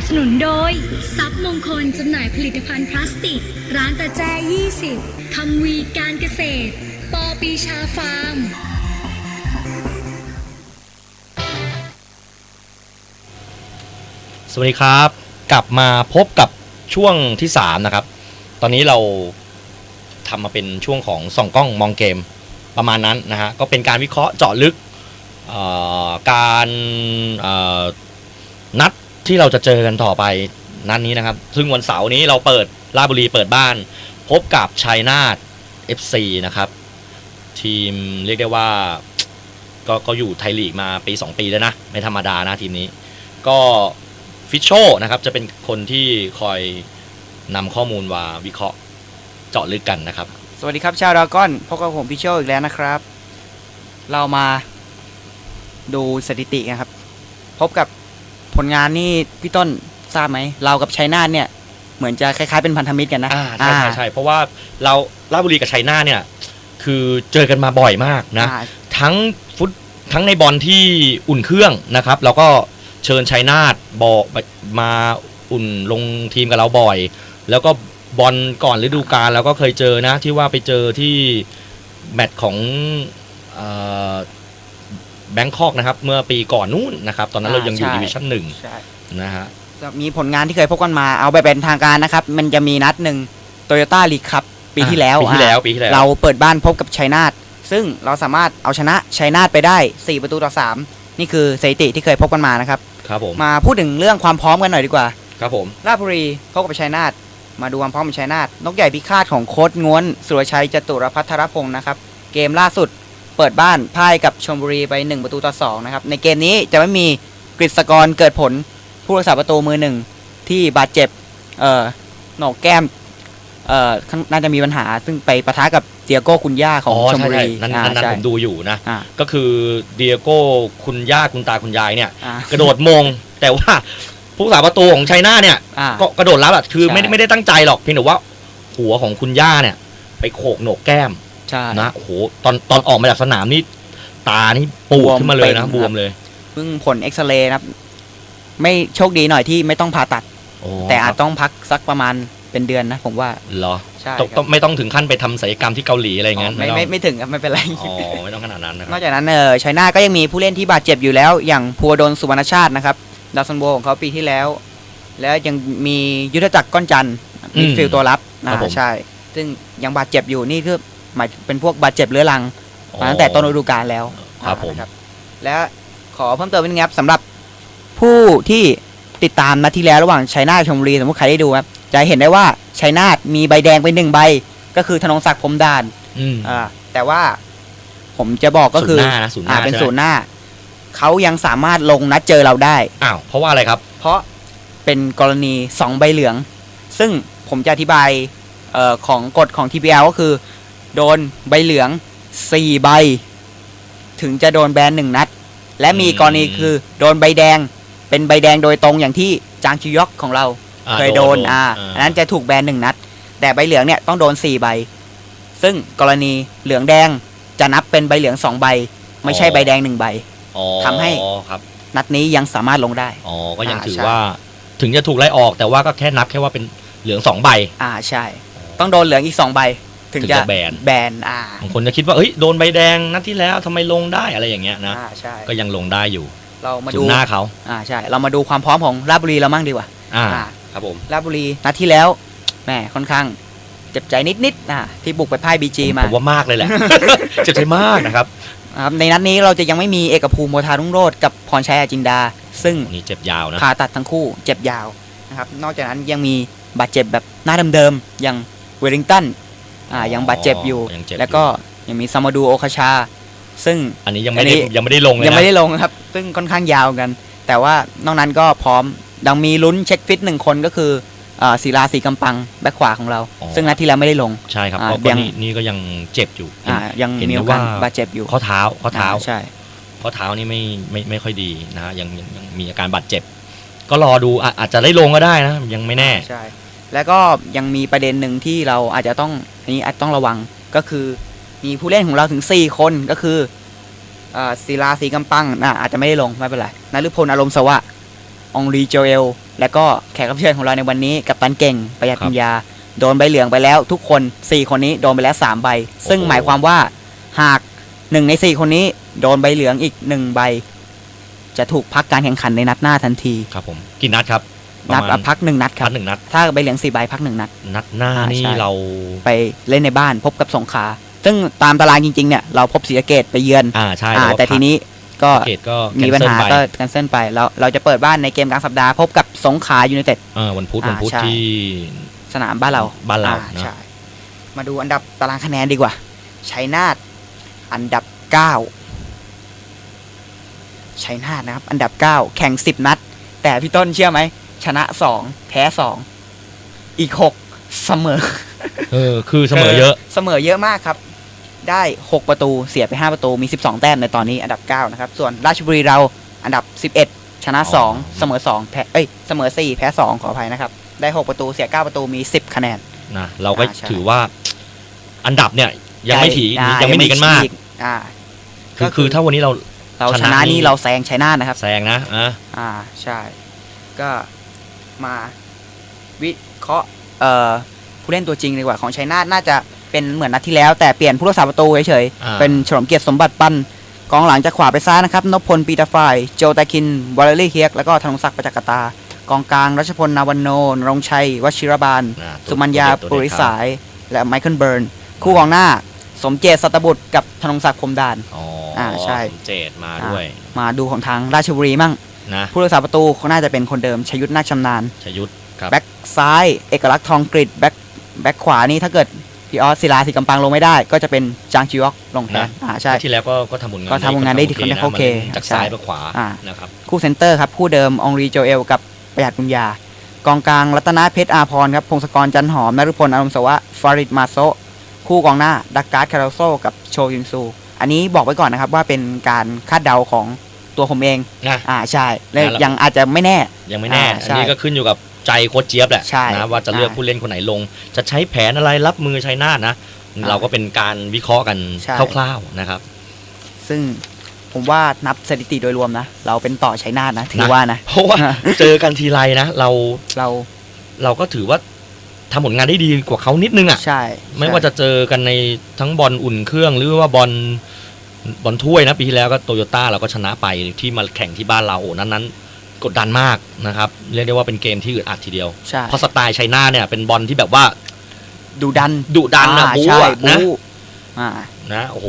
นับสนุนโดยซับมงคลจำหน่ายผลิตภัณฑ์พลาสติก ร้านตาแจ20ทำวีการเกษตร ปอปีชาฟาร์ม สวัสดีครับ กลับมาพบกับช่วงที่3นะครับ ตอนนี้เราทำมาเป็นช่วงของส่องกล้องมองเกมประมาณนั้นนะฮะก็เป็นการวิเคราะห์เจาะลึกการนัด ที่เราจะเจอกันต่อไปนัดนี้นะครับ ซึ่งวันเสาร์นี้เราเปิดราชบุรีเปิดบ้าน พบกับชัยนาท FC นะครับ ทีมเรียกได้ว่าก็ก็อยู่ไทยลีกมาปี 2 ปีแล้วนะ ไม่ธรรมดานะทีมนี้ ก็ฟิชโชนะครับจะเป็นคนที่คอยนำข้อมูลมาวิเคราะห์เจาะลึกกันนะครับ สวัสดีครับชาวดราก้อนพบกับผมพี่โชอีกแล้วนะครับ เรามาดูสถิติกันครับ พบกับ ผลงานนี่พี่ต้นทราบไหมเรากับชัยนาทเนี่ย เหมือนจะคล้ายๆเป็นพันธมิตรกันนะอ่าใช่ใช่ใช่เพราะว่าเราราชบุรีกับชัยนาทเนี่ย คือเจอกันมาบ่อยมากนะ อ่า ทั้งฟุตทั้งในบอลที่อุ่นเครื่องนะครับ แล้วก็เชิญชัยนาทบอกมาอุ่นลงทีมกับเราบ่อย แล้วก็บอลก่อนฤดูกาลเราก็เคยเจอนะ ที่ว่าไปเจอที่แมตช์ของ แบงคอกนะครับ เมื่อปีก่อนนู้นนะครับ ตอนนั้นเรายังอยู่ดิวิชั่นหนึ่งใช่นะฮะก็มีผลงานที่เคยพบกันมาเอาไปเป็นทางการนะครับ มันจะมีนัดหนึ่งโตโยต้าลีกครับปีที่แล้วปีที่แล้วอะปีที่แล้ว เราเปิดบ้านพบกับชัยนาทซึ่งเราสามารถเอาชนะชัยนาทไปได้ 4 ประตูต่อ 3 นี่คือสถิติที่เคยพบกันมานะครับ ครับผมมาพูดถึงเรื่องความพร้อมกันหน่อยดีกว่าครับผมราชบุรีพบกับชัยนาทมาดูความพร้อมของชัยนาทนกใหญ่พิฆาตของโค้ดง้วนสุรชัยจตุรพัทรพงศ์นะครับ เกมล่าสุด เปิดบ้านพ่ายกับชลบุรีไป 1 ประตูต่อ2นะครับในเกมนี้จะไม่มีกฤษกรเกิดผลผู้รักษาประตูมือหนึ่งที่บาดเจ็บเอ่อโหนกแก้มเอ่อข้างน่าจะมีปัญหา ซึ่งไปปะทะกับเดียโก้คุณย่าของอ๋อชลใช่บุใช่รีนั้นอ่านั้นนั้นใช่ผมดูอยู่นะอ่าก็คือเดียโก้คุณย่าคุณตาคุณยายเนี่ยอ่ากระโดดมงแต่ว่าผู้รักษาประตูของชัยนาทเนี่ยอ่าก็กระโดดรับอะคือไม่ได้ใช่ไม่ได้ตั้งใจหรอกเพียงแต่ว่าหัวของคุณย่าเนี่ย ไปโขกโหนกแก้ม ใช่นะโอ้โหตอนตอนออกมาจากสนามนี่ตานี่ปูดบวมขึ้นมาเลยนะเป็นบวมเลยเพิ่งผลเอ็กซเรย์นะครับ ไม่โชคดีหน่อยที่ไม่ต้องผ่าตัดโอ้แต่อาจต้องพักสักประมาณเป็นเดือนนะผมว่าเหรอใช่ต้องคต้รัอบงไม่ต้องถึงขั้นไปทำศัลยกรรมที่เกาหลีอะไรอย่างงั้นไม่ต้องไม่ไม่ถึงครับไม่เป็นไรอ๋อไม่ต้องขนาดนั้นนะคนรัอบกจากนั้นเออชัยนาทก็ยังมีผู้เล่นที่บาดเจ็บอยู่แล้ว อย่างพัวดลสุวรรณชาตินะครับดาวซันโบของเขาปีที่แล้ว แล้วยังมียุทธจักรก้อนจันทร์มิดฟิลด์ตัวรับอ่าใช่ ซึ่งยังบาดเจ็บอยู่นี่คือ หมายเป็นพวกบาดเจ็บเรื้อรังมาตั้งแต่ต้นฤดูกาลแล้วครับผมนะและขอเพิ่มเติมนิดนึงครับสำหรับผู้ที่ติดตามนัดที่แล้วระหว่างชัยนาทกับชลบุรีสมมติใครได้ดูครับจะเห็นได้ว่าชัยนาทมีใบแดงไปหนึ่งใบ ก็คือธนงศักดิ์พรหมดานอืมอ่าแต่ว่าผมจะบอกก็คือศูนย์หน้านะศูนย์หน้าอ่าเป็นใช่ไหมศูนย์หน้า เขายังสามารถลงนัดเจอเราได้อ้าวเพราะว่าอะไรครับ เพราะเป็นกรณีสองใบเหลือง ซึ่งผมจะอธิบายเอ่อของกฎของ TPL ก็คือ โดนใบเหลืองสี่ใบ ถึงจะโดนแบนหนึ่งนัด และมีอืมกรณีคือโดนใบแดง เป็นใบแดงโดยตรงอย่างที่จางชิยอกของเราอ่าเคยโดนอ่าอันนั้นจะถูกแบนหนึ่งนัด แต่ใบเหลืองเนี่ยต้องโดนสี่ใบ ซึ่งกรณีเหลืองแดงจะนับเป็นใบเหลืองสองใบ ไม่ใช่ใบแดงหนึ่งใบอ๋อทำให้ครับนัดนี้ยังสามารถลงได้อ๋อก็ยังอ่าถือใช่ว่าถึงจะถูกไล่ออกแต่ว่าก็แค่นับแค่ว่าเป็นเหลืองสองใบ อ่าใช่ ต้องโดนเหลืองอีกสองใบ ถึงถึงจะจะแบนแบนอ่าบางคนจะคิดว่าเอ้ยโดนใบแดงนัดที่แล้วทำไมลงได้อะไรอย่างเงี้ยนะอ่าใช่ก็ยังลงได้อยู่ เรามาจุดูดหน้าเขาอ่าใช่ เรามาดูความพร้อมของราชบุรีเรามั่งดีกว่าอ่าอ่าครับผมราชบุรีนัดที่แล้วแหมค่อนข้างเจ็บใจนิดๆอ่าที่บุกไปพ่ายบีจีมาผมว่ามากเลยแหละเจ็บใจมากนะครับครับในนัดนี้เราจะยังไม่มีเอกภูมิโมทารุ่งโรธกับพรชัยอาจินดา ซึ่งนี่เจ็บยาวนะผ่าตัดทั้งคู่เจ็บยาวนะครับนอกจากนั้นยังมีบาดเจ็บแบบหน้าเดิมๆอย่างเวลิงตัน อ่ายังบาดเจ็บอยู่ ยังเจ็บแล้วก็ยังมีซามาดูโอคาชา ซึ่ง อันนี้ยังไม่ได้อันนี้ ยังไม่ได้ลงเลยยังนะไม่ได้ลงครับ ซึ่งค่อนข้างยาวกัน แต่ว่านอกนั้นก็พร้อมดังมีลุ้นเช็คฟิตหนึ่งคนก็คืออ่าศิลาสีกำปังแบ็คขวาของเรา ซึ่งนัดที่แล้วไม่ได้ลง ใช่ครับอ่าเพราะว่ายังนี่นี่ก็ยังเจ็บอยู่อ่ายังเห็นมีโอว่ากาสบาดเจ็บอยู่ข้อเท้าข้อเท้า อ่ใช่ ข้อเท้านี่ไม่ไม่ไม่ค่อยดีนะฮะยังยังยังมีอาการบาดเจ็บ ก็รอดูอะอาจจะได้ลงก็ได้นะ ยังไม่แน่ ใช่ แล้วก็ยังมีประเด็นหนึ่งที่เราอาจจะต้อง อันนี้อาจต้องระวังก็คือมีผู้เล่นของเราถึง 4 คนก็คืออ่าศิลาสีกำปังน่ะอาจจะไม่ได้ลง ไม่เป็นไรนฤพลอารมณ์สวะองรีโจเอล และก็แขกรับเชิญของเราในวันนี้ กับตันเก่งประหยัดครับปัญญา โดนใบเหลืองไปแล้ว ทุกคน 4 คนนี้โดนไปแล้ว 3 ใบ ซึ่งโอ้โหหมายความว่าหาก 1 ใน 4 คนนี้ โดนใบเหลืองอีก 1 ใบ จะถูกพักการแข่งขันในนัดหน้าทันทีครับผมกี่นัดครับ นัดประมาณพักหนึ่งนัดคพัรักบหนึ่งนัด ถ้าใบเหลือง4ใบพักหนึ่งนัด นัดหน้าอ่านี่ใช่เราไปเล่นในบ้านพบกับสงขลาซึ่งตามตารางจริงๆเนี่ยเราพบศรีสะเกดไปเยือนอ่าใช่อ่าเราก็แต่ทีนี้ก็เกตก็มีปัญหา cancel ไปก็แคนเซิลไปแล้วเราจะเปิดบ้านในเกมกลางสัปดาห์พบกับสงขลายูไนเต็ดเออวันพุธอ่าวันพุธใช่ที่สนามบ้านเราบ้านเราอ่นะใช่มาดูอันดับตารางคะแนนดีกว่าชัยนาทอันดับเก้าชัยนาทนะครับ อันดับเก้าแข่งสิบนัด แต่พี่ต้นเชื่อไหม ชนะสองแพ้สองอีกหกเสมอ เออ คือเสมอเยอะ เสมอเยอะมากครับ ได้6ประตูเสียไป5ประตูมี12แต้มในตอนนี้อันดับ9นะครับ ส่วนราชบุรีเราอันดับ11ชนะอ๋อ2เสมอ2แพ้เอ้ยเสมอ4แพ้2ขออภัยนะครับ ได้6ประตูเสีย9ประตูมี10คะแนนนะเราก็อ่าใช่ถือว่าอันดับเนี่ย ยังไม่ถีอ่ายังไม่หนีกันมากฉีอ่าคือก็คือคือถ้าวันนี้เราเราชชนะนะนี่นี่เราแซงชัยนาทนะครับ แซงนะอะอ่าใช่ ก็ มาวิเคราะห์เอ่อผู้เล่นตัวจริงดีกว่าของชัยนาทน่าจะเป็นเหมือนนัดที่แล้ว แต่เปลี่ยนผู้รักษาประตูเฉยๆอ่าเป็นเฉลิมเกียรติสมบัติปั้นกองหลังจากขวาไปซ้ายนะครับนพพลปีตาไฟายโจตาคินวอลเลรี่เฮียกแล้วก็ธนงศักดิ์ประจักษ์กตากองกลางรัชพลนาวันโนนรงค์ชัยวชิรบาลอ่ตัวสุมัญญาตัวปุเด็ริดสาย และไมเคิลเบิร์น คู่กองหน้า สมเจตสัตบุตรกับธนงศักดิ์พรหมดานอ๋ออาใช่สมเจตมาด้วย มาดูของทางราชบุรีมั่ง นะผู้รักษาประตูเขาน่าจะเป็นคนเดิมชยุทธนาคชำนาญชยุทธครับแบ็คซ้ายเอกลักษณ์ทองกฤษแบ็คแบ็คขวานี่ถ้าเกิดพี่ออสศิลาสิกำปังลงไม่ได้ ก็จะเป็นจางจิวอกลงแทนนะอ่าใช่ที่แล้วก็ก็ทำผลงานก็ทำผลงานได้ดีค่อนข้างโอเคนะจากใช่ซ้ายไปขวาอ่านะครับคู่เซนเตอร์ครับ คู่เดิมองรีโจเอลกับประหยัดปุญญากองกลางรัตนาเพชรอาพรครับพงศกรจันหอมนฤพลอารมณ์สวะฟาริดมาโซะคู่กองหน้าดักการ์ดคาราโซกับโชยุนซู อันนี้บอกไว้ก่อนนะครับว่าเป็นการคาดเดาของ ตัวผมเองนะอ่าใช่และแล้วยังอาจจะไม่แน่ ยังไม่แน่อ่าอันใช่นี้ก็ขึ้นอยู่กับใจโค้ชเจี๊ยบแหละใช่นะว่าจะเลือกอ่าผู้เล่นคนไหนลง จะใช้แผนอะไรรับมือชัยนาทนะอ่าเราก็เป็นการวิเคราะห์กันใช่คร่าวๆนะครับ ซึ่งผมว่านับสถิติโดยรวมนะ เราเป็นต่อชัยนาทนะถือนะว่านะเพราะว่าเจอกันทีไรนะ เราเราเราก็ถือว่าทำผลงานได้ดีกว่าเขานิดนึงอะใช่ ไม่ใช่ว่าจะเจอกันในทั้งบอลอุ่นเครื่องหรือว่าบอล บอลถ้วยนะปีที่แล้วก็โตโยต้าเราก็ชนะไปที่มาแข่งที่บ้านเราโอ้นั้นนั้นกดดันมากนะครับเรียกได้ว่าเป็นเกมที่อึดอัดทีเดียว ใช่ เพราะสไตล์ชัยนาทเนี่ยเป็นบอลที่แบบว่าดูดันดุดันนะอ่าบู๊ใช่อะนะบู๊อ่า นะโอ้โห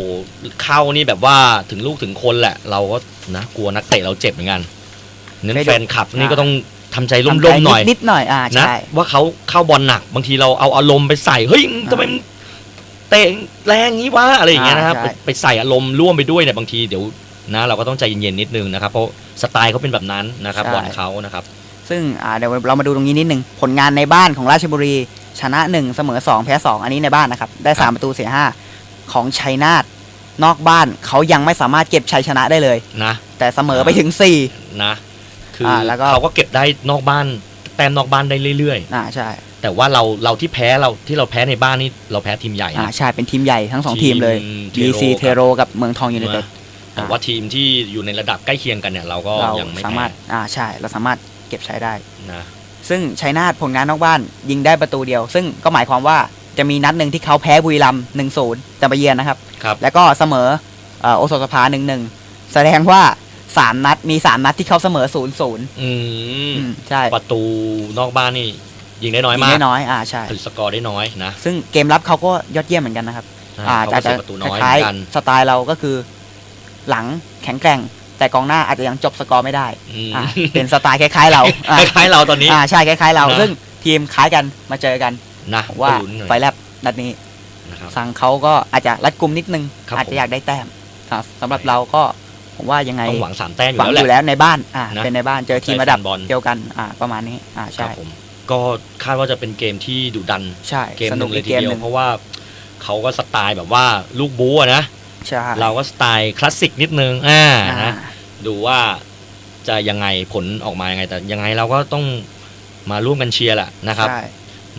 เข้านี่แบบว่าถึงลูกถึงคนแหละ เราก็นะกลัวนักเตะเราเจ็บเหมือนกันนั้นไม่ดุแฟนคลับนี่อ่าก็ต้องทำใจทำใจร่มๆหน่อย นิดๆหน่อยอ่านะใช่ ว่าเขาเข้าบอลหนักบางทีเราเอาอารมณ์ไปใส่ เฮ้ยทำไมมึง เตะแรงงี้วะอะไรอย่างเงี้ยนะครับอ่าไปใช่ ไปใส่อารมณ์ร่วมไปด้วยเนี่ยบางทีเดี๋ยวนะเราก็ต้องใจเย็นๆนิดนึงนะครับเพราะสไตล์เขาเป็นแบบนั้นนะครับบอลเขานะครับ ซึ่งอ่าเดี๋ยวเรามาดูตรงนี้นิดนึงผลงานในบ้านของราชบุรี ชนะ 1 เสมอ 2 แพ้ 2 อันนี้ในบ้านนะครับ ได้ครับ3ประตูเสีย 5 ของชัยนาทนอกบ้านเขายังไม่สามารถเก็บชัยชนะได้เลย นะแต่เสมอไปถึง4นะ คืออาแล้วก็ เขาก็เก็บได้นอกบ้านแต้มนอกบ้านได้เรื่อยอ่าใช่ๆ แต่ว่าเราเราที่แพ้เราที่เราแพ้ในบ้านนี่เราแพ้ทีมใหญ่อ่านะ ใช่เป็นทีมใหญ่ทั้ง2ทีมเลย BC เทโรกับเมืองทองยูไนเต็ด แต่ว่าทีมที่อยู่ในระดับใกล้เคียงกันเนี่ยเราก็เรายังไม่สาแพ้มารถอ่าใช่เราสามารถเก็บใช้ได้ นะซึ่งชัยนาทผลงานนอกบ้านยิงได้ประตูเดียว ซึ่งก็หมายความว่าจะมีนัดหนึ่งที่เขาแพ้บุรีรัมย์หนึ่งศูนย์จะไปเยือนนะครับ ครับ แล้วก็เสมอเอ่อโอโซสภาหนึ่งหนึ่งแสดงว่าสามนัดมีสามนัดที่เขาเสมอศูนย์ศูนย์อืม ใช่ ประตูนอกบ้านนี่ ยิงได้น้อยยิมางกได้น้อยอ่าใช่ ผลิตสกอร์ได้น้อยนะซึ่งเกมรับเขาก็ยอดเยี่ยมเหมือนกันนะครับ อ่าเขาอาก็จจะเสียประตูคน้อยเหล้ามืยอนกันๆสไตล์เราก็คือ หลังแข็งแกร่ง แต่กองหน้าอาจจะยังจบสกอร์ไม่ได้อืมอ่าเป็นสไตล์คล้ายๆเราอ่าคล้ายๆเราตอนนี้ อ่าใช่คล้ายๆเรา นะ ซึ่งทีมคล้ายกันมาเจอกันนะว่าก็ลุ้นหน่อยไฟแลบนัดนี้นะครับ สั่งเขาก็อาจจะรัดกุมนิดนึง ครับอาจผม จะอยากได้แต้มครับสำหรับเราก็ผมว่ายังไงต้องหวังสามแต้มอหวังยู่อแล้วแหละยู่แล้วในบ้านอ่านะเป็นในบ้านเจอทีมใจระดับแฟนบอล เดียวกันอ่าประมาณนี้อ่าครัใช่บผม ก็คาดว่าจะเป็นเกมที่ดุดันใช่เกมสหนุนึ่กงเลอียกทีเกมเดียหวนึ่งเพราะว่าเขาก็สไตล์แบบว่าลูกบู๊อะนะใช่เราก็สไตล์คลาสสิกนิดนึงอ่าอ่านะดูว่าจะยังไงผลออกมายังไง แต่ยังไงเราก็ต้องมาร่วมกันเชียร์แหละนะครับใช่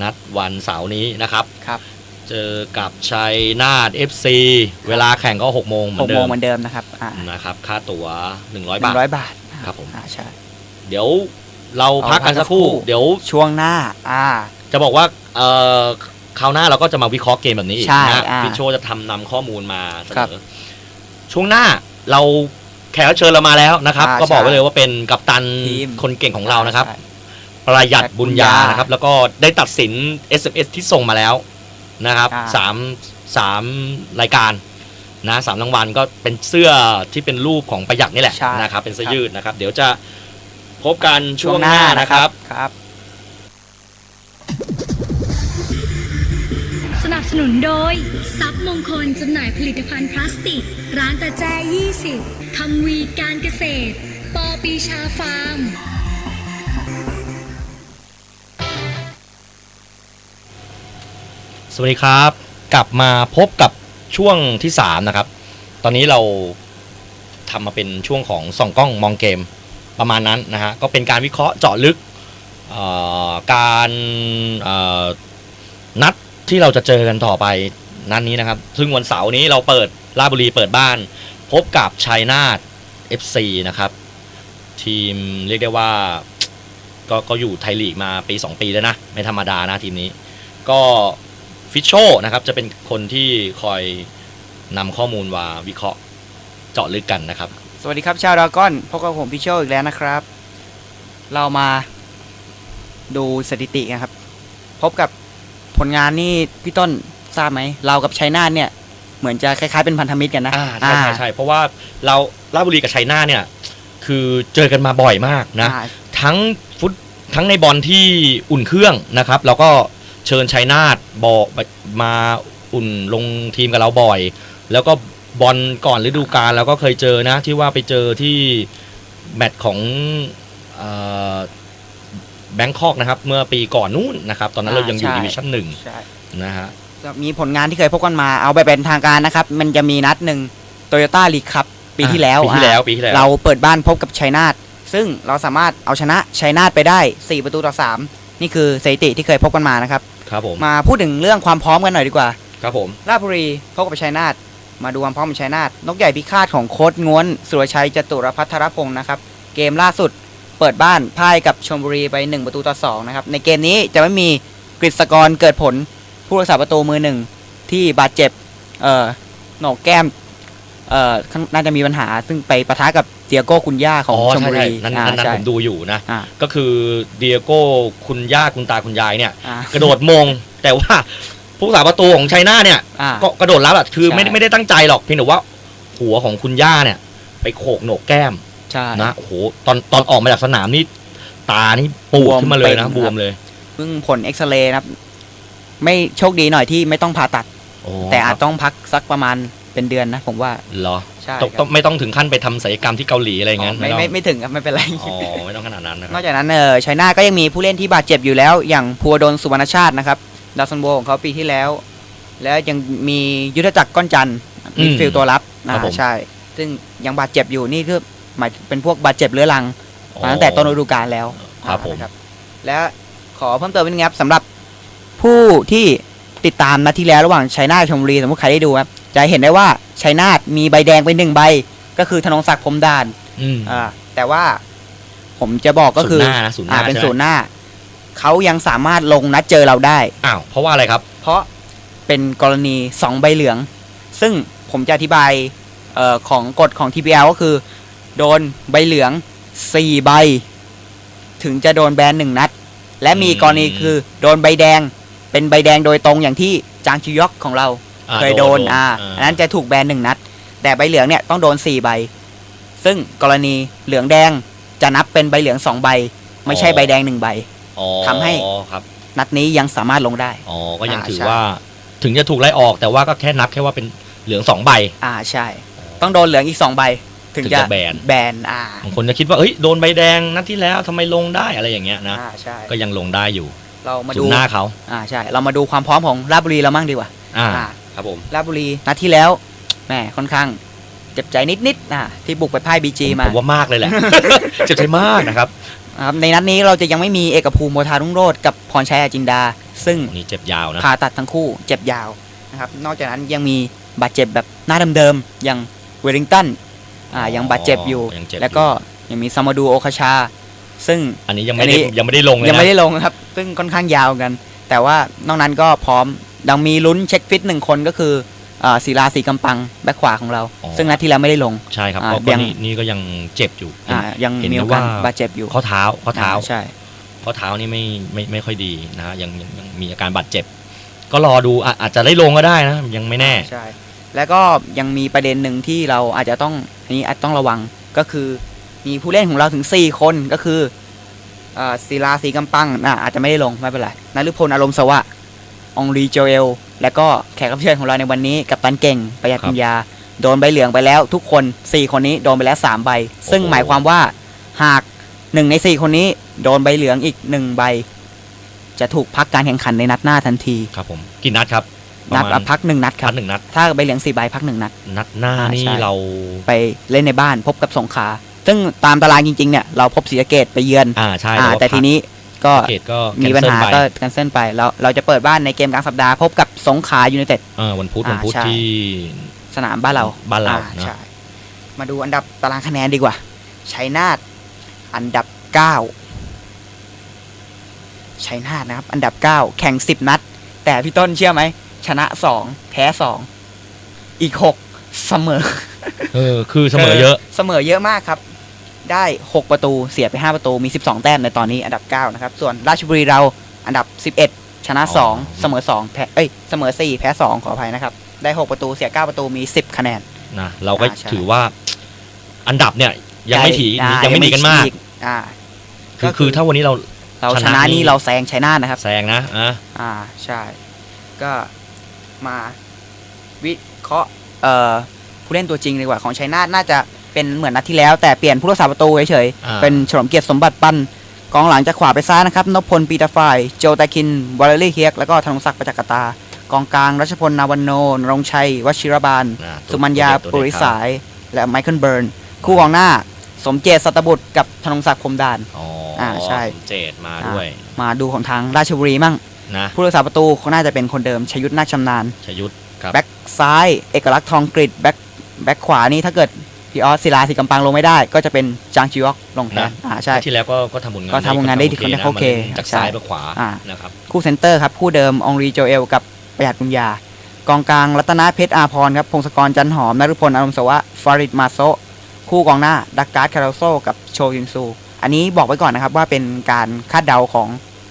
นัดวันเสาร์นี้นะครับครับเจอกับชัยนาท FC เวลาแข่งก็6โมงเหมืหอกนโมเดิงมเหมือนเดิมนะครับอ่านะครับ ค่าตั๋ว100หนึ่บาทงร้อยบาท ครับผมอ่าใช่เดี๋ยว เราพักกันสักครู่ เดี๋ยวช่วงหน้า อ่า จะบอกว่าเอ่อคราวหน้าเราก็จะมาวิเคราะห์เกมแบบนี้อีกใช่นะอ่าฟิชโชจะทำนำข้อมูลมาเสครันบอช่วงหน้าเราแขกรับเชิญเรามาแล้วนะครับอ่าก็บอกไว้ใช่เลยว่าเป็นกัปตันทีมคนเก่งของเรานะครับใช่ประหยัดบุญญาบุญญานนะครับ แล้วก็ได้ตัดสิน SMS ที่ส่งมาแล้วนะครับอ่าสามสามรายการนะสามรางวัลก็เป็นเสื้อที่เป็นรูปของประหยัดนี่แหละใช่นะครับเป็นเสื้อครับยืดนะครับ เดี๋ยวจะ พบกันช่วงหน้านะครับครับ สนับสนุนโดยซับมงคลจำหน่ายผลิตภัณฑ์พลาสติก ร้านตาแจ20ทำวีการเกษตร ปอปีชาฟาร์ม สวัสดีครับ กลับมาพบกับช่วงที่ 3 นะครับ ตอนนี้เราทำมาเป็นช่วงของส่องกล้องมองเกม ประมาณนั้นนะฮะก็เป็นการวิเคราะห์เจาะลึกการนัดที่เราจะเจอกันต่อไปนัดนนี้นะครับ ซึ่งวันเสาร์นี้เราเปิดราบุรีเปิดบ้าน พบกับชัยนาท FC นะครับ ทีมเรียกได้ว่าก็ก็อยู่ไทยลีกมาปี 2 ปีแล้วนะ ไม่ธรรมดานะทีมนี้ ก็ฟิชโชนะครับจะเป็นคนที่คอยนำข้อมูลมาวิเคราะห์เจาะลึกกันนะครับ สวัสดีครับชาวดราก้อนพบกับผมพี่โชคอีกแล้วนะครับ เรามาดูสถิติกันครับ พบกับผลงานนี่พี่ต้นทราบไหมเรากับชัยนาทเนี่ย เหมือนจะคล้ายๆเป็นพันธมิตรกันนะอ่าใช่ใช่ใช่เพราะว่าเราราชบุรีกับชัยนาทเนี่ย คือเจอกันมาบ่อยมากนะ อ่าทั้งฟุตทั้งในบอลที่อุ่นเครื่องนะครับ แล้วก็เชิญชัยนาทบอกมาอุ่นลงทีมกับเราบ่อย แล้วก็ บอลก่อนฤดูกาลเราก็เคยเจอนะ ที่ว่าไปเจอที่แมตช์ของแบงคอกนะครับ เมื่อปีก่อนนู้นนะครับ ตอนนั้นเรายังอยู่อ่าใช่ดิวิชั่นหนึ่งใช่นะฮะก็มีผลงานที่เคยพบกันมาเอาไปเป็นทางการนะครับ มันจะมีนัดหนึ่งโตโยต้าลีกครับปีที่แล้วปีที่แล้วอะปีที่แล้ว เราเปิดบ้านพบกับชัยนาทซึ่งเราสามารถเอาชนะชัยนาทไปได้ 4 ประตูต่อ 3 นี่คือสถิติที่เคยพบกันมานะครับ ครับผม มาพูดถึงเรื่องความพร้อมกันหน่อยดีกว่า ครับผมราชบุรีพบกับชัยนาท มาดูความพร้อมของชัยนาทนกใหญ่พิฆาตของโค้ดง้วน สุรชัยจตุรพัทรพงศ์นะครับ เกมล่าสุดเปิดบ้านพ่ายกับชลบุรีไป 1 ประตูต่อ2นะครับ ในเกมนี้จะไม่มีกฤษกรเกิดผลผู้รักษาประตูมือหนึ่งที่บาดเจ็บเอ่อโหนกแก้มเอ่อข้างน่าจะมีปัญหา ซึ่งไปปะทะกับเดียโก้คุณย่าของอ๋อชลใช่บุใช่รีนั้นอ่านั้นนั้นใช่ผมดูอยู่นะอ่าก็คือเดียโก้คุณย่าคุณตาคุณยายเนี่ยอ่ากระโดดมงแต่ว่า ผู้รักษาประตูของชัยนาทเนี่ย อ่า ก็กระโดดรับอะคือใช่ไม่ได้ไม่ได้ตั้งใจหรอกเพียงแต่ว่า หัวของคุณย่าเนี่ย ไปโขกโหนกแก้มใช่ นะโอ้โหตอนตอนออกมาจากสนามนี่ตานี่ปูดขึ้นมาเลยนะบบววมมเลยเพิ่งผลเอ็กซเรย์นะครับ ไม่โชคดีหน่อยที่ไม่ต้องผ่าตัดโอ้แต่อาจต้องพักสักประมาณเป็นเดือนนะ ผมว่าเหรอใช่ต้องต้องไม่ต้องถึงขั้นไปทำศัลยกรรมที่เกาหลีอะไรอย่างงั้นไม่ต้องไม่ไม่ถึงครับไม่เป็นไรอ๋อไม่ต้องขนาดนั้นนะคนรัอบกจากนั้นเออชัยนาทก็ยังมีผู้เล่นที่บาดเจ็บอยู่แล้ว อย่างพัวดลสุวรรณชาตินะครับ ดาวซันโบของเขาปีที่แล้ว แล้วยังมียุทธจักรก้อนจันทร์มิดฟิลด์ตัวรับอ่าใช่ ซึ่งยังบาดเจ็บอยู่นี่คือหมายเป็นพวกบาดเจ็บเรื้อรังมาตั้งแต่ต้นฤดูกาลแล้วครับผมนะและขอเพิ่มเติมนิดนึงครับสำหรับผู้ที่ติดตามนัดที่แล้วระหว่างชัยนาทกับชลบุรีสมมติใครได้ดูครับจะเห็นได้ว่าชัยนาทมีใบแดงไปหนึ่งใบ ก็คือธนงศักดิ์พรหมดานอืมอ่าแต่ว่าผมจะบอกก็คือศูนย์หน้านะศูนย์หน้าอ่าเป็นใช่ไหมศูนย์หน้า เขายังสามารถลงนัดเจอเราได้ อ้าว เพราะว่าอะไรครับ เพราะเป็นกรณีสองใบเหลือง ซึ่งผมจะอธิบายเออของกฎของ TPL ก็คือ โดนใบเหลืองสี่ใบ ถึงจะโดนแบนหนึ่งนัด และมีอืมกรณีคือโดนใบแดง เป็นใบแดงโดยตรงอย่างที่จางชิยอกของเราอ่าเคยโดนอ่า อันนั้นจะถูกแบนหนึ่งนัด แต่ใบเหลืองเนี่ยต้องโดนสี่ใบ ซึ่งกรณีเหลืองแดงจะนับเป็นใบเหลืองสองใบ ไม่ใช่ใบแดงหนึ่งใบอ๋อ ทำให้ครับนัดนี้ยังสามารถลงได้อ๋อก็ยังอ่าถือใช่ว่าถึงจะถูกไล่ออกแต่ว่าก็แค่นับแค่ว่าเป็นเหลืองสองใบ อ่าใช่ ต้องโดนเหลืองอีกสองใบ ถึงถึงจะจะแบนแบนอ่าบางคนจะคิดว่าเอ้ยโดนใบแดงนัดที่แล้วทำไมลงได้อะไรอย่างเงี้ยนะอ่าใช่ก็ยังลงได้อยู่ เรามาศูดูนย์หน้าเขาอ่าใช่ เรามาดูความพร้อมของราชบุรีเรามั่งดีกว่าอ่าอ่าครับผมราชบุรีนัดที่แล้วแหมค่อนข้างเจ็บใจนิดๆนะที่บุกไปพ่ายบีจีมาผมว่ามากเลยแหละเจ็บใจมากนะครับ ครับในนัดนี้เราจะยังไม่มีเอกภูมิโมทารุ่งโรธกับพรชัยอาจินดา ซึ่งนี่เจ็บยาวนะผ่าตัดทั้งคู่เจ็บยาวนะครับนอกจากนั้นยังมีบาดเจ็บแบบหน้าเดิมๆอย่างเวลิงตันอ่ายังบาดเจ็บอยู่ ยังเจ็บแล้วก็ยังมีซามาดูโอคาชา ซึ่งอันนี้ยังไม่ได้อันนี้ยังไม่ได้ลงเลยยังนะไม่ได้ลงครับ ซึ่งค่อนข้างยาวกัน แต่ว่านอกนั้นก็พร้อมดังมีลุ้นเช็คฟิตหนึ่งคนก็คืออ่า ศิลาสีกำปังแบ็คขวาของเรา ซึ่งนัดที่แล้วไม่ได้ลง ใช่ครับอ่าเพราะว่ายังนี่นี่ก็ยังเจ็บอยู่อ่ายังเห็นมีโอว่ากาสบาดเจ็บอยู่ข้อเท้าข้อเท้าอ่ใช่ข้อเท้านี่ไม่ไม่ไม่ค่อยดีนะฮะยังยังยังมีอาการบาดเจ็บ ก็รอดูอะอาจจะได้ลงก็ได้นะ ยังไม่แน่ใช่แล้วก็ยังมีประเด็นหนึ่งที่เราอาจจะต้องอันนี้อาจต้องระวังก็คือมีผู้เล่นของเราถึง 4 คนก็คือเอ่อศิลาสีกำปังน่ะอาจจะไม่ได้ลงไม่เป็นไรนฤพลอารมณ์สวะ องรีโจเอลและก็แขกรับเชิญของเราในวันนี้กับตันเก่งประหยัดครับปัญญา โดนใบเหลืองไปแล้วทุกคน 4 คนนี้โดนไปแล้ว 3 ใบ ซึ่งโอ้โหหมายความว่าหากหนึ่งใน 4 คนนี้โดนใบเหลืองอีก 1 ใบ จะถูกพักการแข่งขันในนัดหน้าทันทีครับผมกี่นัดครับนัดประมาณพักหนึ่งนัดคพัรับกหนึ่งนัด ถ้าใบเหลืองสี่ใบพักหนึ่งนัด นัดหน้าอ่านี่ใช่เราไปเล่นในบ้านพบกับสงขลาซึ่งตามตารางจริงๆเนี่ยเราพบศรีสะเกดไปเยือนอ่าใช่อ่าว่าแต่ทีนี้ ก็เขตก็มีปัญหา cancel ไปก็กันเส้นไปแล้วเราจะเปิดบ้านในเกมกลางสัปดาห์พบกับสงขลายูไนเต็ดเออวันพุธอ่าวันพุธใช่ที่สนามบ้านเราบ้านเราอ่นะใช่มาดูอันดับตารางคะแนนดีกว่าชัยนาทอันดับเก้าชัยนาทนะครับ อันดับเก้าแข่งสิบนัด แต่พี่ต้นเชื่อไหม ชนะสองแพ้สองอีกหกเสมอ เออ คือเสมอเยอะ เสมอเยอะมากครับ ได้ 6 ประตูเสียไป 5 ประตูมี 12 แต้มในตอนนี้อันดับ 9 นะครับ ส่วนราชบุรีเราอันดับ 11 ชนะอ๋อ2เสมอ 2 แพ้เอ้ยเสมอ 4 แพ้ 2 ขออภัยนะครับ ได้ 6 ประตูเสีย 9 ประตูมี 10 คะแนนนะเราก็อ่าใช่ถือว่าอันดับเนี่ยยังไม่ถีอ่ายังไม่หนีกันมากฉีอ่าคือก็คือคือถ้าวันนี้เราเราชชนะนะนี่นี่เราแซงชัยนาทนะครับแซงนะอะอ่าใช่ ก็มาวิเคราะห์เอ่อผู้เล่นตัวจริงดีกว่าของชัยนาทน่าจะ เป็นเหมือนนัดที่แล้ว แต่เปลี่ยนผู้รักษาประตูเฉยๆอ่าเป็นเฉลิมเกียรติสมบัติปั้นกองหลังจากขวาไปซ้ายนะครับนพพลปีตาไฟาย โจตาคินวอลเลรี่เฮียกแล้วก็ธนงศักดิ์ประจักษ์กตากองกลางรัชพลนาวันโนนรงค์ชัยวชิรบาลอะตัวสุมัญญาตัวปุเด็ริกสาย และไมเคิลเบิร์น คู่กองหน้า สมเจตสัตบุตรกับธนงศักดิ์พรหมดานอ๋ออาใช่สมเจตมาด้วย มาดูของทางราชบุรีมั่งนะผู้รักษาประตูเขาน่าจะเป็นคนเดิมชยุทธนาคชำนาญชยุทธครับแบ็คซ้าย เอกลักษณ์ทองกฤษแบ็คแบ็คขวานี่ถ้าเกิด พี่ออสศิลาสิกำปังลงไม่ได้ ก็จะเป็นจางจิวอกลงแทนอ่าใช่ที่แล้วก็ก็ทำผลงานก็ทำผลงานได้ดีค่อนข้โอเคนะมันจากใช่ซ้ายไปขวาอ่านะครับคู่เซนเตอร์ครับคู่เดิมองรีโจเอลกับประหยัดบุญญากองกลางรัตนาเพชรอาพรครับพงศกรจันหอมนฤพลอารมณ์สวะฟาริดมาโซะคู่กองหน้าดักการ์ดคาราโซกับโชยินซู อันนี้บอกไว้ก่อนนะครับว่าเป็นการคาดเดาของ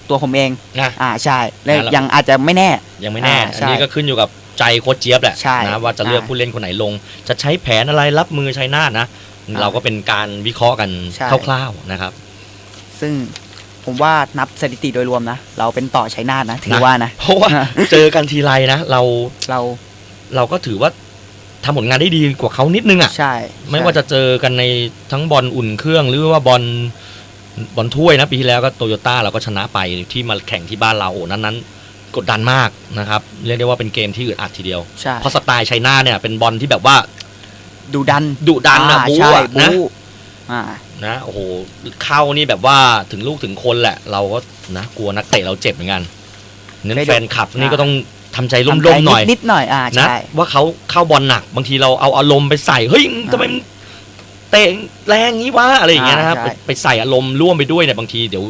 ตัวผมเองนะอ่าใช่และอ่าแล้วยังอาจจะไม่แน่ยังไม่แน่อ่าอันใช่นี้ก็ขึ้นอยู่กับ ใจโค้ชเจี๊ยบแหละใช่นะว่าจะเลือกอ่าผู้เล่นคนไหนลง จะใช้แผนอะไรรับมือชัยนาทนะอ่าเราก็เป็นการวิเคราะห์กันใช่ คร่าวๆนะครับ ซึ่งผมว่านับสถิติโดยรวมนะ เราเป็นต่อชัยนาทนะ ถือนะ ว่านะ เพราะว่า เจอกันทีไรนะ เราเราเราก็ถือว่าทำผลงานได้ดีกว่าเขานิดนึงอะ ใช่ไม่ว่าจะเจอกันในทั้งบอลอุ่นเครื่องหรือว่าบอลบอลถ้วยนะปีที่แล้วก็โตโยต้าเราก็ชนะไปที่มาแข่งที่บ้านเราโอ้นั้นนั้น กดดันมากนะครับเรียกได้ว่าเป็นเกมที่อึดอัดทีเดียว ใช่ เพราะสไตล์ชัยนาทเนี่ยเป็นบอลที่แบบว่าดูดันดุดันนะอ่าบู๊ใช่อะนะบู๊อ่า นะโอ้โหเข้านี่แบบว่าถึงลูกถึงคนแหละ เราก็นะกลัวนักเตะเราเจ็บเหมือนกันนั้นไม่ดุแฟนคลับนี่อ่า ก็ต้องทำใจทำใจร่มๆหน่อยนิดๆหน่อยอ่านะใช่ ว่าเขาเข้าบอลหนักบางทีเราเอาอารมณ์ไปใส่เฮ้ยทำไมมึงเตะแรงงี้วะอะไรอย่างเงี้ยนะครับอ่าไปใช่ไปใส่อารมณ์ร่วมไปด้วยเนี่ยบางทีเดี๋ยว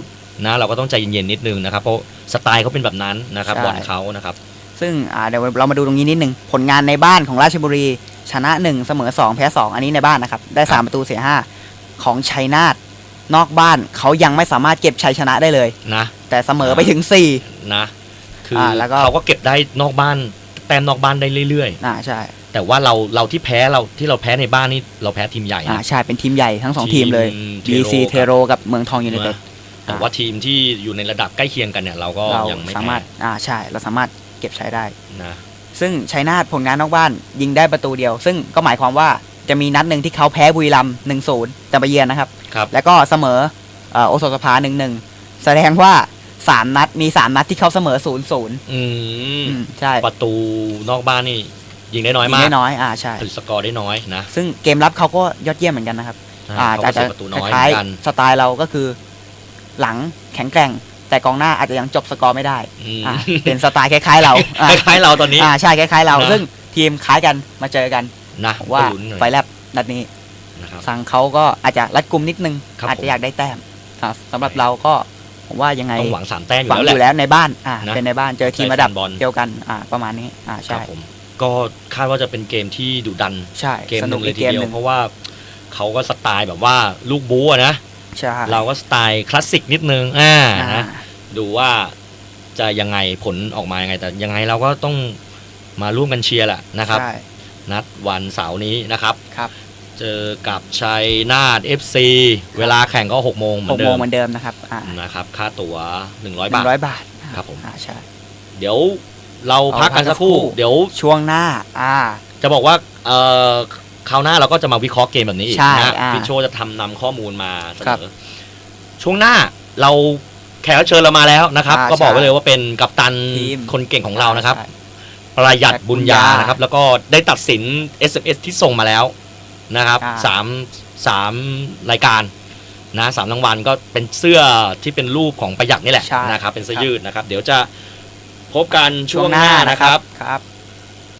นะเราก็ต้องใจเย็นๆนิดนึงนะครับเพราะสไตล์เขาเป็นแบบนั้นนะครับบอลเขานะครับ ซึ่งอ่าเดี๋ยวเรามาดูตรงนี้นิดนึงผลงานในบ้านของราชบุรี ชนะ 1 เสมอ 2 แพ้ 2 อันนี้ในบ้านนะครับ ได้ครับ3ประตูเสีย 5 ของชัยนาทนอกบ้านเขายังไม่สามารถเก็บชัยชนะได้เลย นะแต่เสมอไปถึง นะคืออาแล้วก็ เขาก็เก็บได้นอกบ้านแต้มนอกบ้านได้เรื่อย4อ่าใช่ๆ แต่ว่าเราเราที่แพ้เราที่เราแพ้ในบ้านนี่เราแพ้ทีมใหญ่อ่านะ ใช่เป็นทีมใหญ่ทั้ง2ทีมเลย ทีม BC เทโรกับเมืองทองยูไนเต็ด แต่ว่าทีมที่อยู่ในระดับใกล้เคียงกันเนี่ยเราก็เรายังไม่สาแพ้มารถอ่าใช่เราสามารถเก็บใช้ได้นะซึ่งชัยนาทผลงานนอกบ้านยิงได้ประตูเดียว ซึ่งก็หมายความว่าจะมีนัดหนึ่งที่เขาแพ้บุรีรัมย์หนึ่งศูนย์แต่ไปเยือนนะครับ ครับ แล้วก็เสมอเอ่อโอโซสภาหนึ่งหนึ่งแสดงว่าสามนัดมีสามนัดที่เขาเสมอศูนย์ศูนย์อืมใช่ประตูนอกบ้านนี่ยิงได้น้อยยิมางกได้น้อยอ่าใช่ผลิตสกอร์ได้น้อยนะซึ่งเกมรับเขาก็ยอดเยี่ยมเหมือนกันนะครับ อ่าเขาอาก็จจะเสียประตูคน้อยเหล้ามืยอนกันๆสไตล์เราก็คือ หลังแข็งแกร่ง แต่กองหน้าอาจจะยังจบสกอร์ไม่ได้อืมอ่าเป็นสไตล์คล้ายๆเราอ่าคล้ายๆเราตอนนี้อ่าใช่คล้ายๆเรานะซึ่งทีมคล้ายกันมาเจอกันนะว่าก็ลุ้นหน่อยไฟแลบนัดนี้นะครับสั่งเขาก็อาจจะรัดกุมนิดนึงครับอาจผมจะอยากได้แต้มอ่าสำหรับเราก็ผมว่ายังไงต้องหวังสามแต้มอหวังยู่แล้วอแหละยู่แล้วในบ้านอ่านะเป็นในบ้านเจอทีมระดับใช่แฟนบอลเดียวกันอ่าประมาณนี้อ่าครัใช่บผมก็คาดว่าจะเป็นเกมที่ดุดันใช่เกมสหนุนึ่กงเลอียกทีเกมเดียหวนึ่งเพราะว่าเขาก็สไตล์แบบว่าลูกบู๊อะนะ ใช่เราก็สไตล์คลาสสิกนิดนึงอ่าอ่านะดูว่าจะยังไงผลออกมายังไง แต่ยังไงเราก็ต้องมาร่วมกันเชียร์แหละนะครับใช่นัดวันเสาร์นี้นะครับครับเจอกับชัยนาท FC เวลาแข่งก็6โมงเหมืหอกนเดิโมงมเหมือนเดิมนะครับอ่านะครับ ค่าตั๋ว 100หนึ่บาทงร้อยบาทครับผมอ่าใช่เดี๋ยวเราพักกันสักครู่เอาพักสักครู่ เดี๋ยวช่วงหน้า อ่า จะบอกว่าเอ่อ คราวหน้าเราก็จะมาวิเคราะห์เกมแบบนี้อีกใช่นะอ่าฟิชโชจะทำนำข้อมูลมาเสครันบอช่วงหน้าเราแขกรับเชิญเรามาแล้วนะครับ อ่าก็บอกไว้ใช่เลยว่าเป็นกัปตันทีม คนเก่งของเรานะครับ ใช่ ประหยัดบุญญาบุญญานนะครับ แล้วก็ได้ตัดสิน SMS ที่ส่งมาแล้วนะครับอ่า สามสามรายการนะสามรางวัลก็เป็นเสื้อที่เป็นรูปของประหยัดนี่แหละใช่นะครับ เป็นเสื้อครับยืดนะครับ เดี๋ยวจะพบกันช่วงหน้านะครับ ครับ